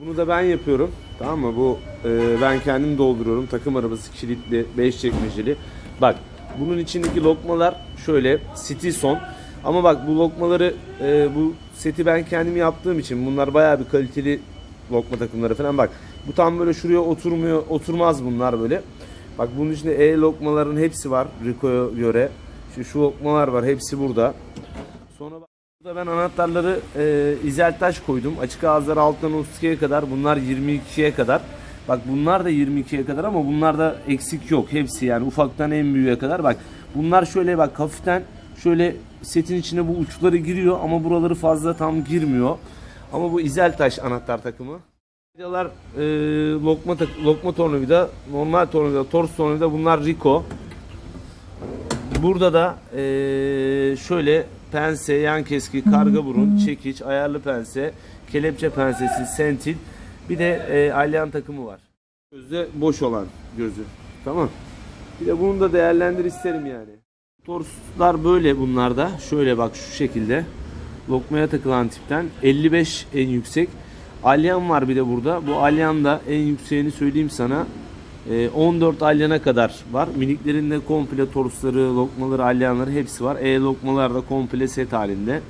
Bunu da ben yapıyorum. Tamam mı? Bu e, ben kendim dolduruyorum. Takım arabası kilitli, 5 çekmeceli. Bak bunun içindeki lokmalar şöyle Stilson. Ama bak bu lokmaları e, bu seti ben kendim yaptığım için bunlar bayağı bir kaliteli lokma takımları falan bak. Bu tam böyle şuraya oturmuyor, oturmaz bunlar böyle. Bak bunun içinde E lokmaların hepsi var Rico'ya göre. Şu, şu lokmalar var hepsi burada. Sonra burada ben anahtarları e, izeltaş koydum. Açık ağızları alttan 32'ye kadar. Bunlar 22'ye kadar. Bak bunlar da 22'ye kadar ama bunlarda eksik yok. Hepsi yani ufaktan en büyüğe kadar. Bak bunlar şöyle bak hafiften şöyle setin içine bu uçları giriyor ama buraları fazla tam girmiyor. Ama bu izeltaş anahtar takımı. Vidalar e, lokma, tak- lokma tornavida, normal tornavida, tors tornavida bunlar Rico. Burada da eee, şöyle pense, yan keski, karga burun, çekiç, ayarlı pense, kelepçe pensesi, sentil. Bir de eee alyan takımı var. Gözde boş olan gözü. Tamam. Bir de bunu da değerlendir isterim yani. Torslar böyle bunlarda. Şöyle bak şu şekilde. Lokmaya takılan tipten. 55 en yüksek. Alyan var bir de burada. Bu alyan da en yükseğini söyleyeyim sana. Ee, 14 alyana kadar var. Miniklerinde komple torsları, lokmaları, alyanları hepsi var. E lokmalar da komple set halinde.